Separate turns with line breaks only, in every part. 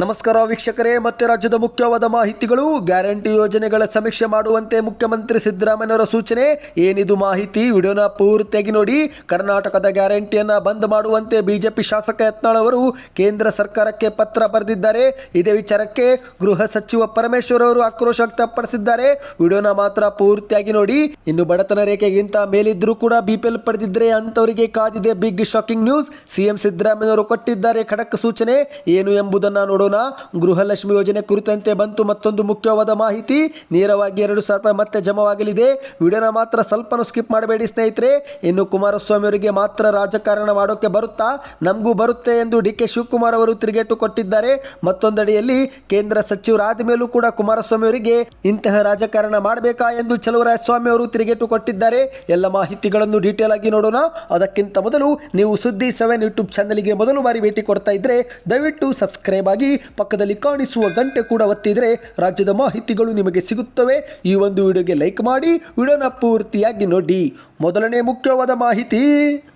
ನಮಸ್ಕಾರ ವೀಕ್ಷಕರೇ, ಮತ್ತೆ ರಾಜ್ಯದ ಮುಖ್ಯವಾದ ಮಾಹಿತಿಗಳು, ಗ್ಯಾರಂಟಿ ಯೋಜನೆಗಳ ಸಮೀಕ್ಷೆ ಮಾಡುವಂತೆ ಮುಖ್ಯಮಂತ್ರಿ ಸಿದ್ದರಾಮಯ್ಯನವರ ಸೂಚನೆ, ಏನಿದು ಮಾಹಿತಿ ವಿಡಿಯೋನ ಪೂರ್ತಿಯಾಗಿ ನೋಡಿ, ಕರ್ನಾಟಕದ ಗ್ಯಾರಂಟಿಯನ್ನು ಬಂದ್ ಮಾಡುವಂತೆ ಬಿಜೆಪಿ ಶಾಸಕ ಯತ್ನಾಳ್ ಅವರು ಕೇಂದ್ರ ಸರ್ಕಾರಕ್ಕೆ ಪತ್ರ ಬರೆದಿದ್ದಾರೆ. ಇದೇ ವಿಚಾರಕ್ಕೆ ಗೃಹ ಸಚಿವ ಪರಮೇಶ್ವರ್ ಅವರು ಆಕ್ರೋಶ ವ್ಯಕ್ತಪಡಿಸಿದ್ದಾರೆ. ವಿಡಿಯೋನ ಮಾತ್ರ ಪೂರ್ತಿಯಾಗಿ ನೋಡಿ, ಇನ್ನು ಬಡತನ ರೇಖೆಗಿಂತ ಮೇಲಿದ್ರೂ ಕೂಡ ಬಿಪಿಎಲ್ ಪಡೆದಿದ್ರೆ ಅಂತವರಿಗೆ ಕಾದಿದೆ ಬಿಗ್ ಶಾಕಿಂಗ್ ನ್ಯೂಸ್. ಸಿಎಂ ಸಿದ್ದರಾಮಯ್ಯನವರು ಕೊಟ್ಟಿದ್ದಾರೆ ಖಡಕ್ ಸೂಚನೆ, ಏನು ಎಂಬುದನ್ನ ನೋಡೋಣ ಗೃಹಲಕ್ಷ್ಮಿ ಯೋಜನೆ ಕುರಿತಂತೆ ಬಂತು ಮತ್ತೊಂದು ಮುಖ್ಯವಾದ ಮಾಹಿತಿ. ನೇರವಾಗಿ ಎರಡು ಸಾವಿರ ರೂಪಾಯಿ ಮತ್ತೆ ಜಮವಾಗಲಿದೆ. ವಿಡಿಯೋನ ಮಾತ್ರ ಸ್ವಲ್ಪನೂ ಸ್ಕಿಪ್ ಮಾಡಬೇಡಿ ಸ್ನೇಹಿತರೆ. ಇನ್ನು ಕುಮಾರಸ್ವಾಮಿ ಅವರಿಗೆ ಮಾತ್ರ ರಾಜಕಾರಣ ಮಾಡೋಕೆ ಬರುತ್ತಾ? ನಮಗೂ ಬರುತ್ತೆ ಎಂದು ಡಿ ಕೆ ಶಿವಕುಮಾರ್ ಅವರು ತಿರುಗೇಟು ಕೊಟ್ಟಿದ್ದಾರೆ. ಮತ್ತೊಂದಡಿಯಲ್ಲಿ ಕೇಂದ್ರ ಸಚಿವರಾದ ಮೇಲೂ ಕೂಡ ಕುಮಾರಸ್ವಾಮಿ ಅವರಿಗೆ ಇಂತಹ ರಾಜಕಾರಣ ಮಾಡಬೇಕಾ ಎಂದು ಚಲುವರಾಯಸ್ವಾಮಿ ಅವರು ತಿರುಗೇಟು ಕೊಟ್ಟಿದ್ದಾರೆ. ಎಲ್ಲ ಮಾಹಿತಿಗಳನ್ನು ಡೀಟೇಲ್ ಆಗಿ ನೋಡೋಣ. ಅದಕ್ಕಿಂತ ಮೊದಲು ನೀವು ಸುದ್ದಿ ಸೆವೆನ್ ಯೂಟ್ಯೂಬ್ ಚಾನಲ್ಗೆ ಮೊದಲು ಬಾರಿ ಭೇಟಿ ಕೊಡ್ತಾ ಇದ್ರೆ ದಯವಿಟ್ಟು ಸಬ್ಸ್ಕ್ರೈಬ್ ಆಗಿ ಪಕ್ಕದಲ್ಲಿ ಕಾಣಿಸುವ ಗಂಟೆ ಕೂಡ ಒತ್ತಿದರೆ ರಾಜ್ಯದ ಮಾಹಿತಿಗಳು ನಿಮಗೆ ಸಿಗುತ್ತವೆ. ಈ ಒಂದು ವಿಡಿಯೋಗೆ ಲೈಕ್ ಮಾಡಿ. ವಿಡಿಯೋನ ಪೂರ್ತಿಯಾಗಿ ನೋಡಿ. ಮೊದಲನೇ ಮುಖ್ಯವಾದ ಮಾಹಿತಿ,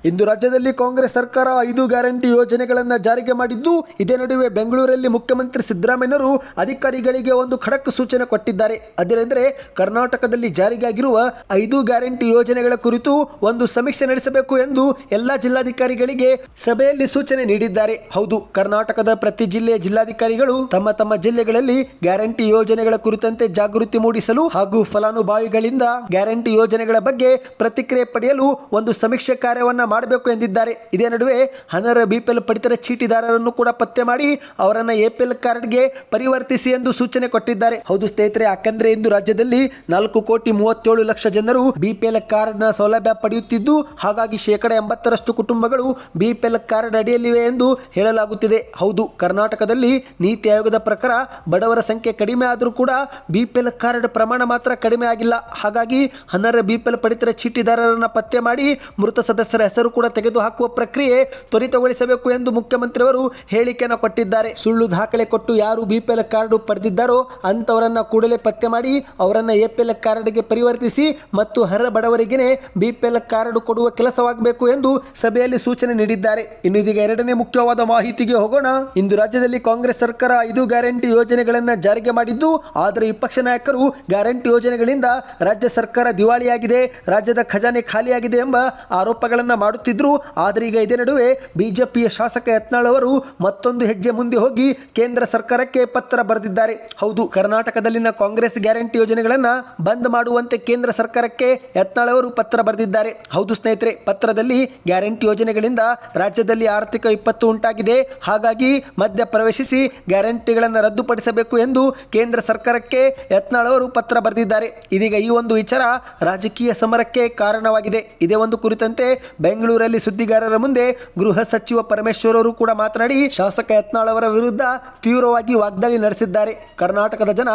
ಇಂದು ರಾಜ್ಯದಲ್ಲಿ ಕಾಂಗ್ರೆಸ್ ಸರ್ಕಾರ ಐದು ಗ್ಯಾರಂಟಿ ಯೋಜನೆಗಳನ್ನು ಜಾರಿಗೆ ಮಾಡಿದ್ದು, ಇದೇ ನಡುವೆ ಬೆಂಗಳೂರಲ್ಲಿ ಮುಖ್ಯಮಂತ್ರಿ ಸಿದ್ದರಾಮಯ್ಯನವರು ಅಧಿಕಾರಿಗಳಿಗೆ ಒಂದು ಖಡಕ್ ಸೂಚನೆ ಕೊಟ್ಟಿದ್ದಾರೆ. ಅದೇನೆಂದರೆ, ಕರ್ನಾಟಕದಲ್ಲಿ ಜಾರಿಗಾಗಿರುವ ಐದು ಗ್ಯಾರಂಟಿ ಯೋಜನೆಗಳ ಕುರಿತು ಒಂದು ಸಮೀಕ್ಷೆ ನಡೆಸಬೇಕು ಎಂದು ಎಲ್ಲ ಜಿಲ್ಲಾಧಿಕಾರಿಗಳಿಗೆ ಸಭೆಯಲ್ಲಿ ಸೂಚನೆ ನೀಡಿದ್ದಾರೆ. ಹೌದು, ಕರ್ನಾಟಕದ ಪ್ರತಿ ಜಿಲ್ಲೆಯ ಜಿಲ್ಲಾಧಿಕಾರಿಗಳು ತಮ್ಮ ತಮ್ಮ ಜಿಲ್ಲೆಗಳಲ್ಲಿ ಗ್ಯಾರಂಟಿ ಯೋಜನೆಗಳ ಕುರಿತಂತೆ ಜಾಗೃತಿ ಮೂಡಿಸಲು ಹಾಗೂ ಫಲಾನುಭವಿಗಳಿಂದ ಗ್ಯಾರಂಟಿ ಯೋಜನೆಗಳ ಬಗ್ಗೆ ಪ್ರತಿಕ್ರಿಯೆ ಪಡೆಯಲು ಒಂದು ಸಮೀಕ್ಷೆ ಕಾರ್ಯವನ್ನ ಮಾಡಬೇಕು ಎಂದಿದ್ದಾರೆ. ಇದೇ ನಡುವೆ ಅನರ್ಹ ಬಿಪಿಎಲ್ ಪಡಿತರ ಚೀಟಿದಾರರನ್ನು ಕೂಡ ಪತ್ತೆ ಮಾಡಿ ಅವರನ್ನು ಎಪಿಎಲ್ ಕಾರ್ಡ್ಗೆ ಪರಿವರ್ತಿಸಿ ಎಂದು ಸೂಚನೆ ಕೊಟ್ಟಿದ್ದಾರೆ. ಹೌದು ಸ್ನೇಹಿತರೆ, ಯಾಕಂದ್ರೆ ಇಂದು ರಾಜ್ಯದಲ್ಲಿ ನಾಲ್ಕು ಕೋಟಿ ಮೂವತ್ತೇಳು ಲಕ್ಷ ಜನರು ಬಿಪಿಎಲ್ ಕಾರ್ಡ್ನ ಸೌಲಭ್ಯ ಪಡೆಯುತ್ತಿದ್ದು, ಹಾಗಾಗಿ ಶೇಕಡ ಎಂಬತ್ತರಷ್ಟು ಕುಟುಂಬಗಳು ಬಿಪಿಎಲ್ ಕಾರ್ಡ್ ಅಡಿಯಲ್ಲಿವೆ ಎಂದು ಹೇಳಲಾಗುತ್ತಿದೆ. ಹೌದು, ಕರ್ನಾಟಕದಲ್ಲಿ ನೀತಿ ಆಯೋಗದ ಪ್ರಕಾರ ಬಡವರ ಸಂಖ್ಯೆ ಕಡಿಮೆ ಆದರೂ ಕೂಡ ಬಿಪಿಎಲ್ ಕಾರ್ಡ್ ಪ್ರಮಾಣ ಮಾತ್ರ ಕಡಿಮೆ ಆಗಿಲ್ಲ. ಹಾಗಾಗಿ ಅನರ್ಹ ಬಿಪಿಎಲ್ ಪಡಿತರ ಚೀಟಿದಾರರನ್ನ ಪತ್ತೆ ಮಾಡಿ ಮೃತ ಸದಸ್ಯರ ಹೆಸರು ಕೂಡ ತೆಗೆದುಹಾಕುವ ಪ್ರಕ್ರಿಯೆ ತ್ವರಿತಗೊಳಿಸಬೇಕು ಎಂದು ಮುಖ್ಯಮಂತ್ರಿಯವರು ಹೇಳಿಕೆಯನ್ನು ಕೊಟ್ಟಿದ್ದಾರೆ. ಸುಳ್ಳು ದಾಖಲೆ ಕೊಟ್ಟು ಯಾರು ಬಿಪಿಎಲ್ ಕಾರ್ಡ್ ಪಡೆದಿದ್ದಾರೋ ಅಂಥವರನ್ನು ಕೂಡಲೇ ಪತ್ತೆ ಮಾಡಿ ಅವರನ್ನು ಎಪಿಎಲ್ ಕಾರ್ಡ್ಗೆ ಪರಿವರ್ತಿಸಿ ಮತ್ತು ಹರ ಬಡವರಿಗೆ ಬಿಪಿಎಲ್ ಕಾರ್ಡ್ ಕೊಡುವ ಕೆಲಸವಾಗಬೇಕು ಎಂದು ಸಭೆಯಲ್ಲಿ ಸೂಚನೆ ನೀಡಿದ್ದಾರೆ. ಇನ್ನು ಇದೀಗ ಎರಡನೇ ಮುಖ್ಯವಾದ ಮಾಹಿತಿಗೆ ಹೋಗೋಣ. ಇಂದು ರಾಜ್ಯದಲ್ಲಿ ಕಾಂಗ್ರೆಸ್ ಸರ್ಕಾರ ಐದು ಗ್ಯಾರಂಟಿ ಯೋಜನೆಗಳನ್ನು ಜಾರಿಗೆ ಮಾಡಿದ್ದು, ಆದರೆ ವಿಪಕ್ಷ ನಾಯಕರು ಗ್ಯಾರಂಟಿ ಯೋಜನೆಗಳಿಂದ ರಾಜ್ಯ ಸರ್ಕಾರ ದಿವಾಳಿಯಾಗಿದೆ. ರಾಜ್ಯದ ಖಜಾನೆ ಖಾಲಿಯಾಗಿದೆ ಎಂಬ ಆರೋಪಗಳನ್ನು ಮಾಡುತ್ತಿದ್ದರು ಆದರೆ ಈಗ ಇದೇ ನಡುವೆ ಬಿಜೆಪಿಯ ಶಾಸಕ ಯತ್ನಾಳ್ ಅವರು ಮತ್ತೊಂದು ಹೆಜ್ಜೆ ಮುಂದೆ ಹೋಗಿ ಕೇಂದ್ರ ಸರ್ಕಾರಕ್ಕೆ ಪತ್ರ ಬರೆದಿದ್ದಾರೆ. ಹೌದು, ಕರ್ನಾಟಕದಲ್ಲಿನ ಕಾಂಗ್ರೆಸ್ ಗ್ಯಾರಂಟಿ ಯೋಜನೆಗಳನ್ನ ಬಂದ್ ಮಾಡುವಂತೆ ಕೇಂದ್ರ ಸರ್ಕಾರಕ್ಕೆ ಯತ್ನಾಳ್ ಅವರು ಪತ್ರ ಬರೆದಿದ್ದಾರೆ. ಹೌದು ಸ್ನೇಹಿತರೆ, ಪತ್ರದಲ್ಲಿ ಗ್ಯಾರಂಟಿ ಯೋಜನೆಗಳಿಂದ ರಾಜ್ಯದಲ್ಲಿ ಆರ್ಥಿಕ ವಿಪತ್ತು ಉಂಟಾಗಿದೆ. ಹಾಗಾಗಿ ಮಧ್ಯ ಪ್ರವೇಶಿಸಿ ಗ್ಯಾರಂಟಿಗಳನ್ನು ರದ್ದುಪಡಿಸಬೇಕು ಎಂದು ಕೇಂದ್ರ ಸರ್ಕಾರಕ್ಕೆ ಯತ್ನಾಳ್ ಅವರು ಪತ್ರ ಬರೆದಿದ್ದಾರೆ. ಇದೀಗ ಈ ಒಂದು ವಿಚಾರ ರಾಜಕೀಯ ಸಮರಕ್ಕೆ ಕಾರಣವಾಗಿದೆ. ಇದೇ ಒಂದು ಕುರಿತಂತೆ ಬೆಂಗಳೂರಲ್ಲಿ ಸುದ್ದಿಗಾರರ ಮುಂದೆ ಗೃಹ ಸಚಿವ ಪರಮೇಶ್ವರ್ ಅವರು ಕೂಡ ಮಾತನಾಡಿ, ಶಾಸಕ ಯತ್ನಾಳ್ ಅವರ ವಿರುದ್ಧ ತೀವ್ರವಾಗಿ ವಾಗ್ದಾಳಿ ನಡೆಸಿದ್ದಾರೆ. ಕರ್ನಾಟಕದ ಜನ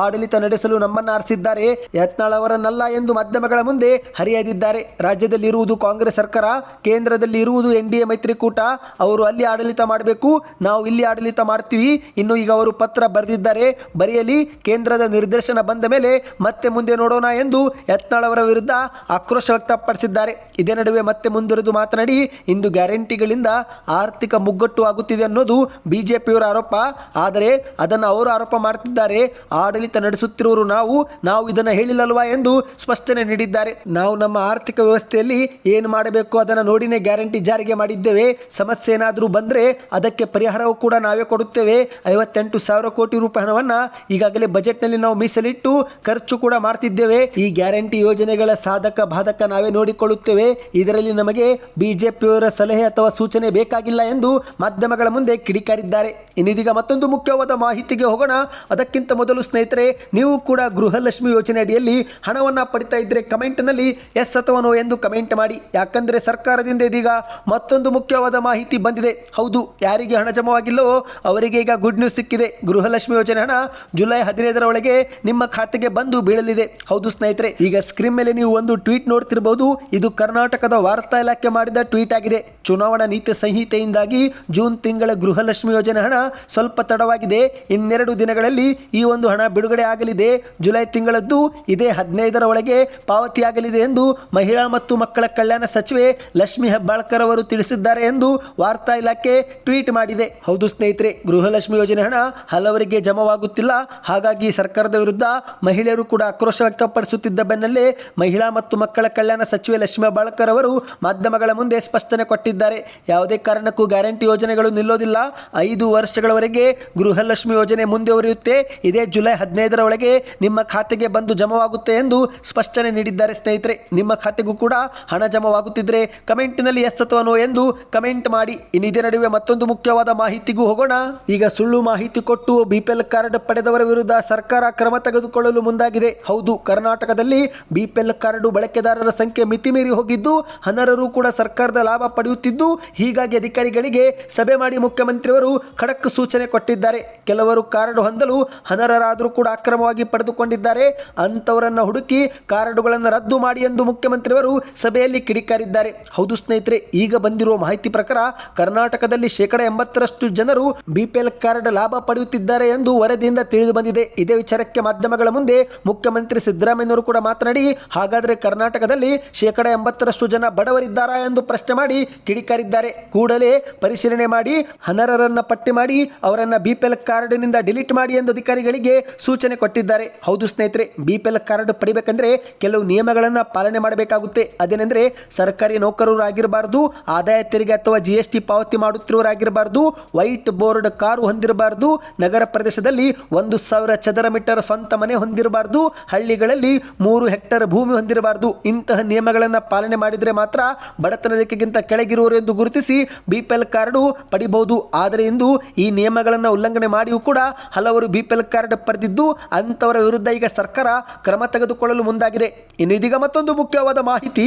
ಆಡಳಿತ ನಡೆಸಲು ನಮ್ಮನ್ನ ಆರಿಸಿದ್ದಾರೆ. ಯತ್ನಾಳ್ ಅವರನ್ನಲ್ಲ ಎಂದು ಮಾಧ್ಯಮಗಳ ಮುಂದೆ ಹರಿಯದಿದ್ದಾರೆ. ರಾಜ್ಯದಲ್ಲಿ ಇರುವುದು ಕಾಂಗ್ರೆಸ್ ಸರ್ಕಾರ, ಕೇಂದ್ರದಲ್ಲಿ ಇರುವುದು ಎನ್ ಡಿ ಮೈತ್ರಿಕೂಟ. ಅವರು ಅಲ್ಲಿ ಆಡಳಿತ ಮಾಡಬೇಕು, ನಾವು ಇಲ್ಲಿ ಆಡಳಿತ ಮಾಡ್ತೀವಿ. ಇನ್ನು ಈಗ ಅವರು ಪತ್ರ ಬರೆದಿದ್ದಾರೆ. ಬರೆಯಲಿ, ಕೇಂದ್ರದ ನಿರ್ದೇಶನ ಬಂದ ಮೇಲೆ ಮತ್ತೆ ಮುಂದೆ ನೋಡೋಣ ಎಂದು ಯತ್ನಾಳ್ ಅವರ ವಿರುದ್ಧ ಆಕ್ರೋಶ ವ್ಯಕ್ತಪಡಿಸಿದ್ದಾರೆ ಇದೇ ನಡುವೆ ಮತ್ತೆ ಮುಂದುವರೆದು ಮಾತನಾಡಿ, ಇಂದು ಗ್ಯಾರಂಟಿಗಳಿಂದ ಆರ್ಥಿಕ ಮುಗ್ಗಟ್ಟು ಆಗುತ್ತಿದೆ ಅನ್ನೋದು ಬಿಜೆಪಿಯವರ ಆರೋಪ. ಆದರೆ ಅದನ್ನು ಅವರು ಆರೋಪ ಮಾಡ್ತಿದ್ದಾರೆ. ಆಡಳಿತ ನಡೆಸುತ್ತಿರುವರು ನಾವು ನಾವು ಇದನ್ನು ಹೇಳಿಲ್ಲಲ್ವಾ ಎಂದು ಸ್ಪಷ್ಟನೆ ನೀಡಿದ್ದಾರೆ. ನಾವು ನಮ್ಮ ಆರ್ಥಿಕ ವ್ಯವಸ್ಥೆಯಲ್ಲಿ ಏನು ಮಾಡಬೇಕು ಅದನ್ನು ನೋಡಿನೇ ಗ್ಯಾರಂಟಿ ಜಾರಿಗೆ ಮಾಡಿದ್ದೇವೆ. ಸಮಸ್ಯೆ ಏನಾದರೂ ಬಂದರೆ ಅದಕ್ಕೆ ಪರಿಹಾರವೂ ಕೂಡ ನಾವೇ ಕೊಡುತ್ತೇವೆ. ಐವತ್ತೆಂಟು ಸಾವಿರ ಕೋಟಿ ರೂಪಾಯಿ ಹಣವನ್ನು ಈಗಾಗಲೇ ಬಜೆಟ್ನಲ್ಲಿ ನಾವು ಮೀಸಲಿಟ್ಟು ಖರ್ಚು ಕೂಡ ಮಾಡ್ತಿದ್ದೇವೆ. ಈ ಗ್ಯಾರಂಟಿ ಯೋಜನೆಗಳ ಸಾಧಕ ಬಾಧಕ ನಾವೇ ನೋಡಿಕೊಳ್ಳುತ್ತೇವೆ. ಇದರಲ್ಲಿ ನಮಗೆ ಬಿಜೆಪಿಯವರ ಸಲಹೆ ಅಥವಾ ಸೂಚನೆ ಬೇಕಾಗಿಲ್ಲ ಎಂದು ಮಾಧ್ಯಮಗಳ ಮುಂದೆ ಕಿಡಿಕಾರಿದ್ದಾರೆ. ಇನ್ನಿದೀಗ ಮತ್ತೊಂದು ಮುಖ್ಯವಾದ ಮಾಹಿತಿಗೆ ಹೋಗೋಣ. ಅದಕ್ಕಿಂತ ಮೊದಲು ಸ್ನೇಹಿತರೆ, ನೀವು ಕೂಡ ಗೃಹಲಕ್ಷ್ಮಿ ಯೋಜನೆ ಅಡಿಯಲ್ಲಿ ಹಣವನ್ನು ಪಡಿತಾ ಇದ್ರೆ ಕಮೆಂಟ್ನಲ್ಲಿ ಎಸ್ ಅಥವಾ ನೋ ಎಂದು ಕಮೆಂಟ್ ಮಾಡಿ. ಯಾಕಂದರೆ ಸರ್ಕಾರದಿಂದ ಇದೀಗ ಮತ್ತೊಂದು ಮುಖ್ಯವಾದ ಮಾಹಿತಿ ಬಂದಿದೆ. ಹೌದು, ಯಾರಿಗೆ ಹಣ ಜಮವಾಗಿಲ್ಲವೋ ಅವರಿಗೆ ಈಗ ಗುಡ್ ನ್ಯೂಸ್ ಸಿಕ್ಕಿದೆ. ಗೃಹಲಕ್ಷ್ಮಿ ಯೋಜನೆ ಹಣ ಜುಲೈ ಹದಿನೈದರ ಒಳಗೆ ನಿಮ್ಮ ಖಾತೆಗೆ ಬಂದು ಬೀಳಲಿದೆ. ಹೌದು ಸ್ನೇಹಿತರೆ, ಈಗ ಸ್ಕ್ರೀನ್ ಮೇಲೆ ನೀವು ಒಂದು ಟ್ವೀಟ್ ನೋಡ್ತಾ ನೋಡ್ತಿರಬಹುದು ಇದು ಕರ್ನಾಟಕದ ವಾರ್ತಾ ಇಲಾಖೆ ಮಾಡಿದ ಟ್ವೀಟ್ ಆಗಿದೆ. ಚುನಾವಣಾ ನೀತಿ ಸಂಹಿತೆಯಿಂದಾಗಿ ಜೂನ್ ತಿಂಗಳ ಗೃಹಲಕ್ಷ್ಮಿ ಯೋಜನೆ ಹಣ ಸ್ವಲ್ಪ ತಡವಾಗಿದೆ. ಇನ್ನೆರಡು ದಿನಗಳಲ್ಲಿ ಈ ಒಂದು ಹಣ ಬಿಡುಗಡೆ ಆಗಲಿದೆ. ಜುಲೈ ತಿಂಗಳದ್ದು ಇದೇ ಹದಿನೈದರ ಒಳಗೆ ಪಾವತಿಯಾಗಲಿದೆ ಎಂದು ಮಹಿಳಾ ಮತ್ತು ಮಕ್ಕಳ ಕಲ್ಯಾಣ ಸಚಿವೆ ಲಕ್ಷ್ಮಿ ಹೆಬ್ಬಾಳ್ಕರ್ ಅವರು ತಿಳಿಸಿದ್ದಾರೆ ಎಂದು ವಾರ್ತಾ ಇಲಾಖೆ ಟ್ವೀಟ್ ಮಾಡಿದೆ. ಹೌದು ಸ್ನೇಹಿತರೆ, ಗೃಹಲಕ್ಷ್ಮಿ ಯೋಜನೆ ಹಣ ಹಲವರಿಗೆ ಜಮವಾಗುತ್ತಿಲ್ಲ. ಹಾಗಾಗಿ ಸರ್ಕಾರದ ವಿರುದ್ಧ ಮಹಿಳೆಯರು ಕೂಡ ಆಕ್ರೋಶ ವ್ಯಕ್ತಪಡಿಸುತ್ತಿದ್ದ ಬೆನ್ನಲ್ಲೇ ಮಹಿಳಾ ಮತ್ತು ಮಕ್ಕಳ ಕಲ್ಯಾಣ ಸಚಿವೆ ಲಕ್ಷ್ಮೀ ಬಾಳ್ಕರ್ ಅವರು ಮಾಧ್ಯಮಗಳ ಮುಂದೆ ಸ್ಪಷ್ಟನೆ ಕೊಟ್ಟಿದ್ದಾರೆ. ಯಾವುದೇ ಕಾರಣಕ್ಕೂ ಗ್ಯಾರಂಟಿ ಯೋಜನೆಗಳು ನಿಲ್ಲೋದಿಲ್ಲ. ಐದು ವರ್ಷಗಳವರೆಗೆ ಗೃಹಲಕ್ಷ್ಮಿ ಯೋಜನೆ ಮುಂದುವರಿಯುತ್ತೆ. ಇದೇ ಜುಲೈ ಹದಿನೈದರ ಒಳಗೆ ನಿಮ್ಮ ಖಾತೆಗೆ ಬಂದು ಜಮವಾಗುತ್ತೆ ಎಂದು ಸ್ಪಷ್ಟನೆ ನೀಡಿದ್ದಾರೆ ಸ್ನೇಹಿತರೆ. ನಿಮ್ಮ ಖಾತೆಗೂ ಕೂಡ ಹಣ ಜಮವಾಗುತ್ತಿದ್ರೆ ಕಮೆಂಟ್ನಲ್ಲಿ ಎಸ್ ಅಥವಾ ಎಂದು ಕಮೆಂಟ್ ಮಾಡಿ. ಇನ್ನು ಇದೇ ನಡುವೆ ಮತ್ತೊಂದು ಮುಖ್ಯವಾದ ಮಾಹಿತಿಗೂ ಹೋಗೋಣ. ಈಗ ಸುಳ್ಳು ಮಾಹಿತಿ ಕೊಟ್ಟು ಬಿಪಿಎಲ್ ಕಾರ್ಡ್ ಪಡೆದವರ ವಿರುದ್ಧ ಸರ್ಕಾರ ಕ್ರಮ ತೆಗೆದುಕೊಳ್ಳಲು ಮುಂದಾಗಿದೆ. ಹೌದು, ಕರ್ನಾಟಕದಲ್ಲಿ ಬಿಪಿಎಲ್ ಕಾರ್ಡ್ ಬಳಕೆದಾರರ ಸಂಖ್ಯೆ ಮಿತಿಮೀರಿ ಹೋಗಿದ್ದು ಅನರ್ಹರು ಕೂಡ ಸರ್ಕಾರದ ಲಾಭ ಪಡೆಯುತ್ತಿದ್ದು, ಹೀಗಾಗಿ ಅಧಿಕಾರಿಗಳಿಗೆ ಸಭೆ ಮಾಡಿ ಮುಖ್ಯಮಂತ್ರಿಯವರು ಖಡಕ್ ಸೂಚನೆ ಕೊಟ್ಟಿದ್ದಾರೆ. ಕೆಲವರು ಕಾರ್ಡ್ ಹೊಂದಲು ಅನರ್ಹರಾದರೂ ಕೂಡ ಅಕ್ರಮವಾಗಿ ಪಡೆದುಕೊಂಡಿದ್ದಾರೆ. ಅಂಥವರನ್ನು ಹುಡುಕಿ ಕಾರ್ಡುಗಳನ್ನು ರದ್ದು ಮಾಡಿ ಎಂದು ಮುಖ್ಯಮಂತ್ರಿಯವರು ಸಭೆಯಲ್ಲಿ ಕಿಡಿಕಾರಿದ್ದಾರೆ. ಹೌದು ಸ್ನೇಹಿತರೆ, ಈಗ ಬಂದಿರುವ ಮಾಹಿತಿ ಪ್ರಕಾರ ಕರ್ನಾಟಕದಲ್ಲಿ ಶೇಕಡ ಎಂಬತ್ತರಷ್ಟು ಜನರು ಬಿಪಿಎಲ್ ಕಾರ್ಡ್ ಲಾಭ ಪಡೆಯುತ್ತಿದ್ದಾರೆ ಎಂದು ವರದಿಯಿಂದ ತಿಳಿದು ಬಂದಿದೆ. ಇದೇ ವಿಚಾರಕ್ಕೆ ಮಾಧ್ಯಮಗಳ ಮುಂದೆ ಮುಖ್ಯಮಂತ್ರಿ ಸಿದ್ದರಾಮಯ್ಯವರು ಕೂಡ ಮಾತನಾಡಿ, ಹಾಗಾದರೆ ಕರ್ನಾಟಕದಲ್ಲಿ ಶೇಕಡ ಎಂಬತ್ತರಷ್ಟು ಜನ ಬಡವರಿದ್ದಾರಾ ಎಂದು ಪ್ರಶ್ನೆ ಮಾಡಿ ಕಿಡಿಕಾರಿದ್ದಾರೆ. ಕೂಡಲೇ ಪರಿಶೀಲನೆ ಮಾಡಿ ಅನರ್ಹರನ್ನ ಪಟ್ಟಿ ಮಾಡಿ, ಅವರನ್ನ ಬಿಪಿಎಲ್ ಕಾರ್ಡ್ನಿಂದ ಡಿಲೀಟ್ ಮಾಡಿ ಎಂದು ಅಧಿಕಾರಿಗಳಿಗೆ ಸೂಚನೆ ಕೊಟ್ಟಿದ್ದಾರೆ. ಹೌದು ಸ್ನೇಹಿತರೆ, ಬಿಪಿಎಲ್ ಕಾರ್ಡ್ ಪಡಿಬೇಕಂದ್ರೆ ಕೆಲವು ನಿಯಮಗಳನ್ನು ಪಾಲನೆ ಮಾಡಬೇಕಾಗುತ್ತೆ. ಅದೇನೆಂದ್ರೆ, ಸರ್ಕಾರಿ ನೌಕರರು ಆಗಿರಬಾರ್ದು ಆದಾಯ ತೆರಿಗೆ ಅಥವಾ ಜಿ ಎಸ್ ಟಿ ಪಾವತಿ ಮಾಡುತ್ತಿರುವವರಾಗಿರಬಾರ್ದು, ವೈಟ್ ಬೋರ್ಡ್ ಕಾರು ಹೊಂದಿರಬಾರ್ದು, ನಗರ ಪ್ರದೇಶದಲ್ಲಿ ಒಂದು ಸಾವಿರ ಚದರ ಮೀಟರ್ ಸ್ವಂತ ಮನೆ ಹೊಂದಿರಬಾರ್ದು, ಹಳ್ಳಿಗಳಲ್ಲಿ ಮೂರು ಹೆಕ್ಟರ್ ಭೂಮಿ ಹೊಂದಿರಬಾರ್ದು ಇಂತಹ ನಿಯಮಗಳನ್ನು ಪಾಲನೆ ಮಾಡಿದರೆ ಮಾತ್ರ ಬಡತನ ರೇಖೆಗಿಂತ ಕೆಳಗಿರುವರು ಎಂದು ಗುರುತಿಸಿ ಬಿಪಿಎಲ್ ಕಾರ್ಡು ಪಡಿಬಹುದು. ಆದರೆ ಇಂದು ಈ ನಿಯಮಗಳನ್ನು ಉಲ್ಲಂಘನೆ ಮಾಡಿಯೂ ಕೂಡ ಹಲವರು ಬಿಪಿಎಲ್ ಕಾರ್ಡ್ ಪಡೆದಿದ್ದು ಅಂಥವರ ವಿರುದ್ಧ ಈಗ ಸರ್ಕಾರ ಕ್ರಮ ತೆಗೆದುಕೊಳ್ಳಲು ಮುಂದಾಗಿದೆ. ಇನ್ನು ಇದೀಗ ಮತ್ತೊಂದು ಮುಖ್ಯವಾದ ಮಾಹಿತಿ.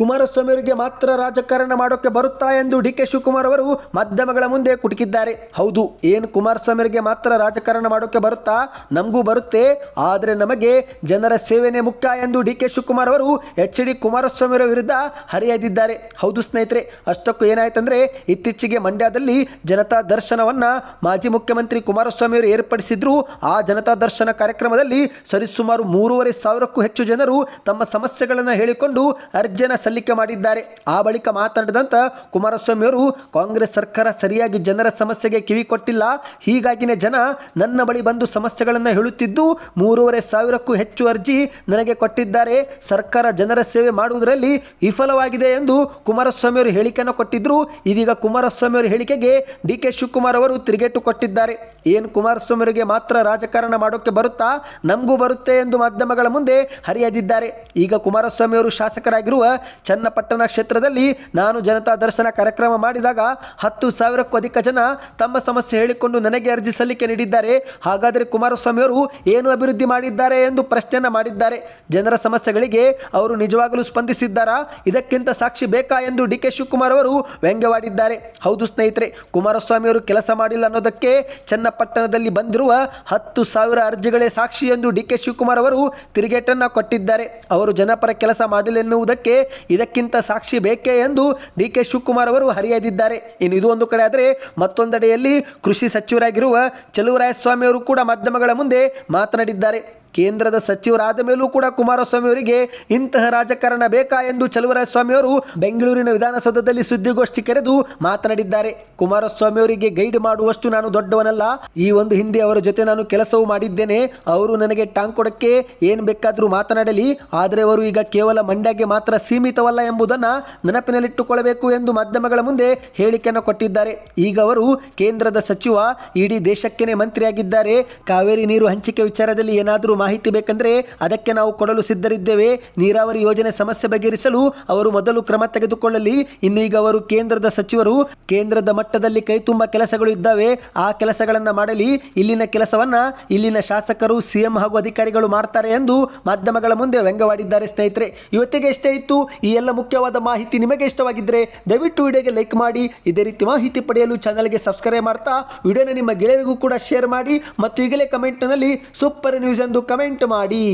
ಕುಮಾರಸ್ವಾಮಿ ಅವರಿಗೆ ಮಾತ್ರ ರಾಜಕಾರಣ ಮಾಡೋಕೆ ಬರುತ್ತಾ ಎಂದು ಡಿ ಕೆ ಶಿವಕುಮಾರ್ ಅವರು ಮಾಧ್ಯಮಗಳ ಮುಂದೆ ಕುಟುಕಿದ್ದಾರೆ. ಹೌದು, ಏನು ಕುಮಾರಸ್ವಾಮಿ ಅವರಿಗೆ ಮಾತ್ರ ರಾಜಕಾರಣ ಮಾಡೋಕೆ ಬರುತ್ತಾ? ನಮಗೂ ಬರುತ್ತೆ. ಆದರೆ ನಮಗೆ ಜನರ ಸೇವೆನೇ ಮುಖ್ಯ ಎಂದು ಡಿ ಕೆ ಶಿವಕುಮಾರ್ ಅವರು ಎಚ್ ಡಿ ಕುಮಾರಸ್ವಾಮಿ ಅವರ ವಿರುದ್ಧ ಹರಿಯದಿದ್ದಾರೆ ಹೌದು ಸ್ನೇಹಿತರೆ, ಅಷ್ಟಕ್ಕೂ ಏನಾಯ್ತಂದ್ರೆ ಇತ್ತೀಚೆಗೆ ಮಂಡ್ಯದಲ್ಲಿ ಜನತಾ ದರ್ಶನವನ್ನ ಮಾಜಿ ಮುಖ್ಯಮಂತ್ರಿ ಕುಮಾರಸ್ವಾಮಿ ಅವರು ಏರ್ಪಡಿಸಿದ್ರು. ಆ ಜನತಾ ದರ್ಶನ ಕಾರ್ಯಕ್ರಮದಲ್ಲಿ ಸರಿಸುಮಾರು ಮೂರುವರೆ ಸಾವಿರಕ್ಕೂ ಹೆಚ್ಚು ಜನರು ತಮ್ಮ ಸಮಸ್ಯೆಗಳನ್ನು ಹೇಳಿಕೊಂಡು ಅರ್ಜಿಯನ್ನು ಸಲ್ಲಿಕೆ ಮಾಡಿದ್ದಾರೆ. ಆ ಬಳಿಕ ಮಾತನಾಡಿದಂತ ಕುಮಾರಸ್ವಾಮಿ ಅವರು ಕಾಂಗ್ರೆಸ್ ಸರ್ಕಾರ ಸರಿಯಾಗಿ ಜನರ ಸಮಸ್ಯೆಗೆ ಕಿವಿ ಕೊಟ್ಟಿಲ್ಲ. ಹೀಗಾಗಿನೇ ಜನ ನನ್ನ ಬಳಿ ಬಂದು ಸಮಸ್ಯೆಗಳನ್ನು ಹೇಳುತ್ತಿದ್ದು, ಮೂರುವರೆ ಸಾವಿರಕ್ಕೂ ಹೆಚ್ಚು ಅರ್ಜಿ ನನಗೆ ಕೊಟ್ಟಿದ್ದಾರೆ. ಸರ್ಕಾರ ಜನರ ಸೇವೆ ಮಾಡುವುದರಲ್ಲಿ ವಿಫಲವಾಗಿದೆ ಎಂದು ಕುಮಾರಸ್ವಾಮಿ ಅವರು ಹೇಳಿಕೆಯನ್ನು ಕೊಟ್ಟಿದ್ದರು ಇದೀಗ ಕುಮಾರಸ್ವಾಮಿ ಅವರ ಹೇಳಿಕೆಗೆ ಡಿ ಕೆ ಶಿವಕುಮಾರ್ ಅವರು ತಿರುಗೇಟು ಕೊಟ್ಟಿದ್ದಾರೆ. ಏನು ಕುಮಾರಸ್ವಾಮಿ ಅವರಿಗೆ ಮಾತ್ರ ರಾಜಕಾರಣ ಮಾಡೋಕೆ ಬರುತ್ತಾ? ನಮಗೂ ಬರುತ್ತೆ ಎಂದು ಮಾಧ್ಯಮಗಳ ಮುಂದೆ ಹರಿಯದಿದ್ದಾರೆ. ಈಗ ಕುಮಾರಸ್ವಾಮಿ ಅವರು ಶಾಸಕರಾಗಿರುವ ಚನ್ನಪಟ್ಟಣ ಕ್ಷೇತ್ರದಲ್ಲಿ ನಾನು ಜನತಾ ದರ್ಶನ ಕಾರ್ಯಕ್ರಮ ಮಾಡಿದಾಗ ಹತ್ತು ಸಾವಿರಕ್ಕೂ ಅಧಿಕ ಜನ ತಮ್ಮ ಸಮಸ್ಯೆ ಹೇಳಿಕೊಂಡು ನನಗೆ ಅರ್ಜಿ ಸಲ್ಲಿಕೆ ನೀಡಿದ್ದಾರೆ. ಹಾಗಾದರೆ ಕುಮಾರಸ್ವಾಮಿ ಅವರು ಏನು ಅಭಿವೃದ್ಧಿ ಮಾಡಿದ್ದಾರೆ ಎಂದು ಪ್ರಶ್ನೆಯನ್ನು ಮಾಡಿದ್ದಾರೆ. ಜನರ ಸಮಸ್ಯೆಗಳಿಗೆ ಅವರು ನಿಜವಾಗಲೂ ಸ್ಪಂದಿಸಿದ್ದಾರಾ? ಇದಕ್ಕಿಂತ ಸಾಕ್ಷಿ ಬೇಕಾ ಎಂದು ಡಿ ಕೆ ಶಿವಕುಮಾರ್ ಅವರು ವ್ಯಂಗ್ಯವಾಡಿದ್ದಾರೆ. ಹೌದು ಸ್ನೇಹಿತರೆ, ಕುಮಾರಸ್ವಾಮಿ ಅವರು ಕೆಲಸ ಮಾಡಿಲ್ಲ ಅನ್ನೋದಕ್ಕೆ ಚನ್ನಪಟ್ಟಣದಲ್ಲಿ ಬಂದಿರುವ ಹತ್ತು ಸಾವಿರ ಅರ್ಜಿಗಳೇ ಸಾಕ್ಷಿ ಎಂದು ಡಿ ಕೆ ಶಿವಕುಮಾರ್ ಅವರು ತಿರುಗೇಟನ್ನು ಕೊಟ್ಟಿದ್ದಾರೆ. ಅವರು ಜನಪರ ಕೆಲಸ ಮಾಡಿಲ್ಲ ಎನ್ನುವುದಕ್ಕೆ ಇದಕ್ಕಿಂತ ಸಾಕ್ಷಿ ಬೇಕೇ ಎಂದು ಡಿ ಕೆ ಶಿವಕುಮಾರ್ ಅವರು ಹರಿಯದಿದ್ದಾರೆ. ಇನ್ನು ಇದು ಒಂದು ಕಡೆ ಆದರೆ ಮತ್ತೊಂದೆಡೆಯಲ್ಲಿ ಕೃಷಿ ಸಚಿವರಾಗಿರುವ ಚಲುವರಾಯಸ್ವಾಮಿ ಅವರು ಕೂಡ ಮಾಧ್ಯಮಗಳ ಮುಂದೆ ಮಾತನಾಡಿದ್ದಾರೆ. ಕೇಂದ್ರದ ಸಚಿವರಾದ ಮೇಲೂ ಕೂಡ ಕುಮಾರಸ್ವಾಮಿ ಅವರಿಗೆ ಇಂತಹ ರಾಜಕಾರಣ ಬೇಕಾ ಎಂದು ಚಲುವರಾಯಸ್ವಾಮಿ ಅವರು ಬೆಂಗಳೂರಿನ ವಿಧಾನಸೌಧದಲ್ಲಿ ಸುದ್ದಿಗೋಷ್ಠಿ ಕರೆದು ಮಾತನಾಡಿದ್ದಾರೆ. ಕುಮಾರಸ್ವಾಮಿ ಅವರಿಗೆ ಗೈಡ್ ಮಾಡುವಷ್ಟು ನಾನು ದೊಡ್ಡವನಲ್ಲ. ಈ ಒಂದು ಹಿಂದೆ ಅವರ ಜೊತೆ ನಾನು ಕೆಲಸವೂ ಮಾಡಿದ್ದೇನೆ. ಅವರು ನನಗೆ ಟಾಂಗ್ ಕೊಡಕ್ಕೆ ಏನು ಬೇಕಾದರೂ ಮಾತನಾಡಲಿ. ಆದರೆ ಅವರು ಈಗ ಕೇವಲ ಮಂಡ್ಯಗೆ ಮಾತ್ರ ಸೀಮಿತವಲ್ಲ ಎಂಬುದನ್ನು ನೆನಪಿನಲ್ಲಿಟ್ಟುಕೊಳ್ಳಬೇಕು ಎಂದು ಮಾಧ್ಯಮಗಳ ಮುಂದೆ ಹೇಳಿಕೆಯನ್ನು ಕೊಟ್ಟಿದ್ದಾರೆ. ಈಗ ಅವರು ಕೇಂದ್ರದ ಸಚಿವ, ಇಡೀ ದೇಶಕ್ಕೇನೆ ಮಂತ್ರಿಯಾಗಿದ್ದಾರೆ. ಕಾವೇರಿ ನೀರು ಹಂಚಿಕೆ ವಿಚಾರದಲ್ಲಿ ಏನಾದರೂ ಮಾಹಿತಿ ಬೇಕೆಂದರೆ ಅದಕ್ಕೆ ನಾವು ಕೊಡಲು ಸಿದ್ಧರಿದ್ದೇವೆ. ನೀರಾವರಿ ಯೋಜನೆ ಸಮಸ್ಯೆ ಬಗೆಹರಿಸಲು ಅವರು ಮೊದಲು ಕ್ರಮ ತೆಗೆದುಕೊಳ್ಳಲಿ. ಇನ್ನೀಗ ಅವರು ಕೇಂದ್ರದ ಸಚಿವರು, ಕೇಂದ್ರದ ಮಟ್ಟದಲ್ಲಿ ಕೈ ತುಂಬ ಕೆಲಸಗಳು ಇದ್ದಾವೆ. ಆ ಕೆಲಸಗಳನ್ನು ಮಾಡಲಿ. ಇಲ್ಲಿನ ಕೆಲಸವನ್ನು ಇಲ್ಲಿನ ಶಾಸಕರು, ಸಿಎಂ ಹಾಗೂ ಅಧಿಕಾರಿಗಳು ಮಾಡ್ತಾರೆ ಎಂದು ಮಾಧ್ಯಮಗಳ ಮುಂದೆ ವ್ಯಂಗ್ಯವಾಡಿದ್ದಾರೆ ಸ್ನೇಹಿತರೆ. ಇವತ್ತಿಗೆ ಇಷ್ಟೇ ಇತ್ತು. ಈ ಎಲ್ಲ ಮುಖ್ಯವಾದ ಮಾಹಿತಿ ನಿಮಗೆ ಇಷ್ಟವಾಗಿದ್ದರೆ ದಯವಿಟ್ಟು ವಿಡಿಯೋಗೆ ಲೈಕ್ ಮಾಡಿ. ಇದೇ ರೀತಿ ಮಾಹಿತಿ ಪಡೆಯಲು ಚಾನಲ್ಗೆ ಸಬ್ಸ್ಕ್ರೈಬ್ ಮಾಡ್ತಾ, ವಿಡಿಯೋನ ನಿಮ್ಮ ಗೆಳೆಯರಿಗೂ ಕೂಡ ಶೇರ್ ಮಾಡಿ. ಮತ್ತು ಈಗಲೇ ಕಮೆಂಟ್ನಲ್ಲಿ ಸೂಪರ್ ನ್ಯೂಸ್ ಎಂದು ಕಮೆಂಟ್ ಮಾಡಿ.